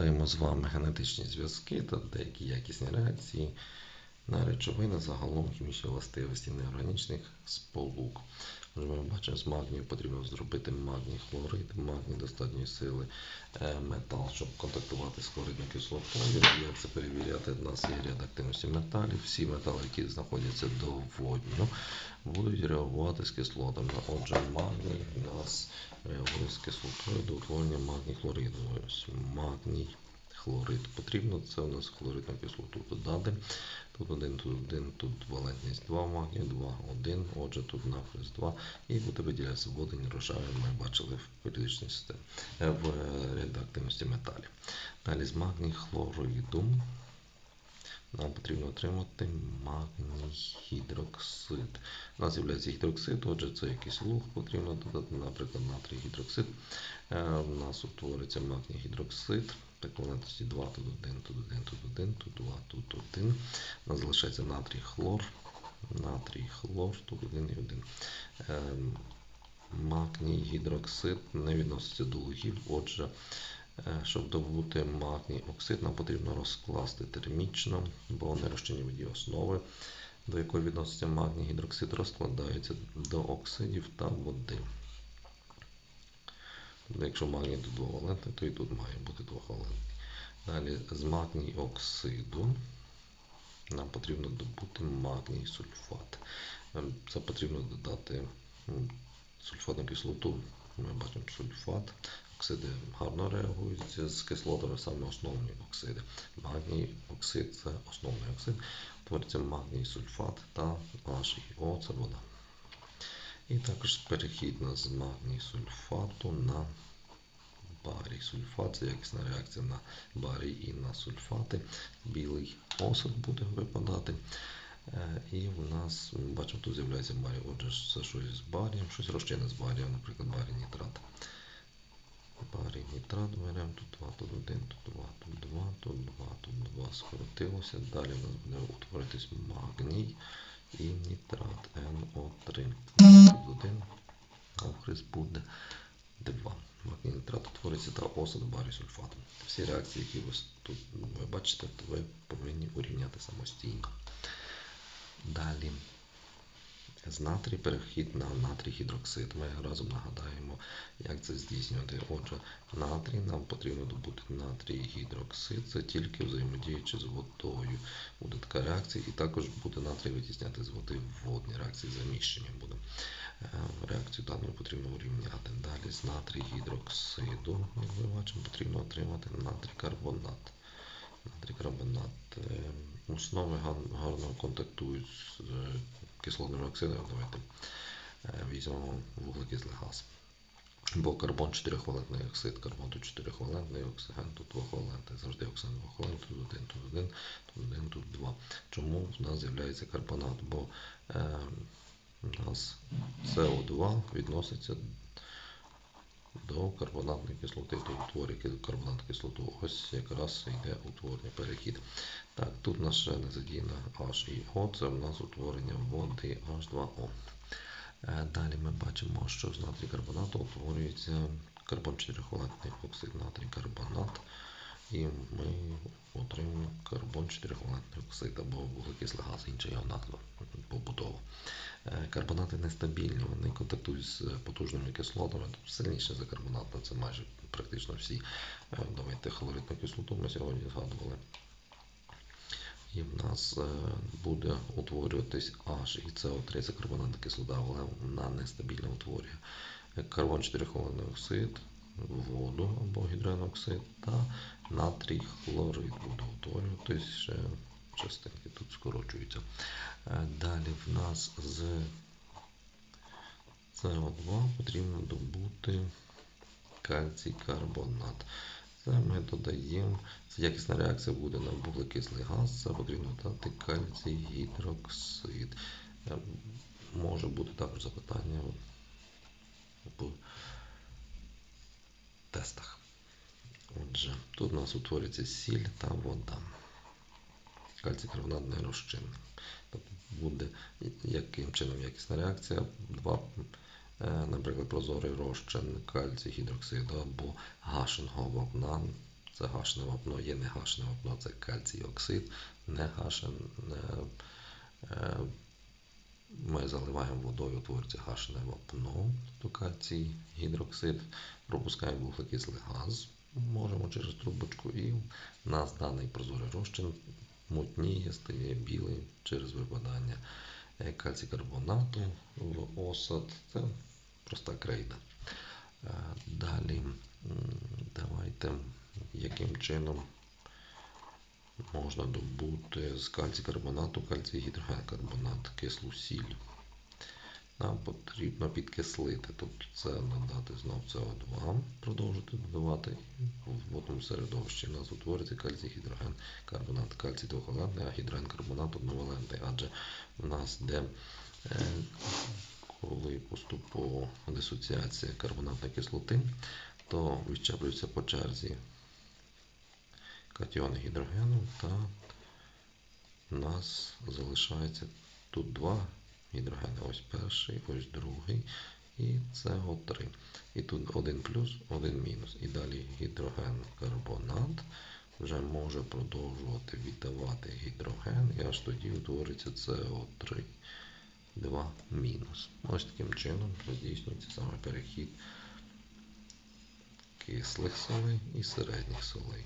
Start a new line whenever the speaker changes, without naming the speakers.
Нагадаємо з вами генетичні зв'язки та деякі якісні реакції на речовини загалом хімічні властивості неорганічних сполук. Ми бачимо, з магнію потрібно зробити магній хлорид, магній достатньої сили е, метал, щоб контактувати з хлоридною кислотою. Як це перевіряти? У нас є ряд активності металів. Всі метали, які знаходяться доводньо, будуть реагувати з кислотами. Отже, магній у нас реагує з кислотою до утворення магній хлориду. Ось магній хлорид потрібно. Це у нас хлоридну кислоту додати. Тут 1, тут 1, тут валентність 2 магнію, 2, 1. Отже, тут нахрест 2. І буде виділятися водень рожевий, ми бачили в періодичній системі е, в ряді металів. Далі з магній хлориду нам потрібно отримати магній гідроксид. У нас з'являється гідроксид, отже, це якийсь луг потрібно додати, наприклад, натрій гідроксид. Е, У нас утвориться магній гідроксид. Валентності 2, тут 1, тут 1, тут 1, тут 2, тут 1. У нас залишається натрій хлор. Натрій хлор, тут 1 і 1. Ем, Магній гідроксид не відноситься до лугів, отже, е, щоб добути магній оксид, нам потрібно розкласти термічно, бо нерозчинні воді основи, до якої відноситься магній гідроксид, розкладається до оксидів та води. Тобто, Якщо магній тут двовалентний, то і тут має бути двовалентний. Далі з магній оксиду нам потрібно добути магній сульфат. Це потрібно додати сульфатну кислоту. Ми бачимо сульфат. Оксиди гарно реагують з кислотами, саме основні оксиди. Магній оксид це основний оксид. Твориться магній сульфат та HIO, це вода. І також перехід на з магній сульфату на барій сульфат. Це якісна реакція на барій і на сульфати. Білий осад буде випадати. Е, І в нас бачимо, тут з'являється барій. Отже, це щось з барієм, щось розчинне з барієм, наприклад, барій нітрат. Барій нітрат беремо, тут 2, тут 1, тут 2, тут 2, тут 2, тут 2 скоротилося. Далі у нас буде утворитись магній і нітрат НО3. Плюс 1, а охрист буде 2. Магній нітрат утворюється та осад барій сульфату. Всі реакції, які ви тут ви бачите, то ви повинні урівняти самостійно. Далі. З натрій перехід на натрій гідроксид. Ми разом нагадаємо, як це здійснювати. Отже, натрій нам потрібно добути натрій гідроксид, це тільки взаємодіючи з водою. Буде така реакція, і також буде натрій витісняти з води в водні реакції заміщення буде. Е, Реакцію дану потрібно урівняти. Далі з натрій гідроксиду, як ви бачимо, потрібно отримати натрій карбонат. Натрій карбонат. Основи гарно контактують з е, кислотними оксидами. Давайте е, візьмемо вуглекислий газ. Бо карбон 4-валентний оксид, карбон тут 4-валентний, оксиген тут 2-валентний, завжди оксиген 2-валентний, тут 1, тут 1, тут 1, тут 2. Чому в нас з'являється карбонат? Бо е, у нас СО2 відноситься до карбонатної кислоти, до утворює карбонатну кислоти. Ось якраз йде утворення перехід. Так, тут нас ще не задіяна H і O, це у нас утворення води H2O. Е, Далі ми бачимо, що з натрій карбонату утворюється карбон 4-валентний оксид натрій карбонат. І ми отримуємо карбон 4-валентний оксид або вуглекислий газ, інша його назва побудова. Е, Карбонати нестабільні, вони контактують з потужними кислотами, тобто сильніше за карбонат, це майже практично всі. Е, Давайте хлоридну кислоту ми сьогодні згадували. І в нас е, буде утворюватись H і СО3, це карбонатна кислота, але вона нестабільно утворює карбон 4 оксид, воду або гідрогеноксид та натрій хлорид буде утворюватись ще частинки тут скорочуються. Е, Далі в нас з СО2 потрібно добути кальцій карбонат. Це ми додаємо, це якісна реакція буде на вуглекислий газ, це потрібно додати кальцій гідроксид. Е, Може бути також запитання тестах. Отже, тут у нас утворюється сіль та вода. Кальцій карбонат не. Тобто буде яким чином якісна реакція. Два, е, наприклад, прозорий розчин кальцій гідроксиду або гашеного вапна це гашене вапно, є негашене вапно, це кальцій оксид, негашене. е, Ми заливаємо водою, утворюється гашене вапно, то кальцій гідроксид, пропускаємо вуглекислий газ, можемо через трубочку, і в нас даний прозорий розчин мутніє, стає білий через випадання е, кальцій-карбонату в осад. Це проста крейда. Е, Далі давайте яким чином можна добути з кальцій-карбонату кальцій-гідрогенкарбонат, кислу сіль. Нам потрібно підкислити, тобто це надати знов СО2, продовжити додавати в водному середовищі. У нас утвориться кальцій гідроген карбонат. Кальцій двохвалентний, а гідроген карбонат одновалентний, адже в нас де е, коли поступово дисоціація карбонатної кислоти, то відщеплюються по черзі катіони гідрогену та у нас залишається тут два гідрогени. Ось перший, ось другий і СО3. І тут один плюс, один мінус. І далі гідроген карбонат вже може продовжувати віддавати гідроген, і аж тоді утвориться СО3. 2 мінус. Ось таким чином здійснюється саме перехід кислих солей і середніх солей.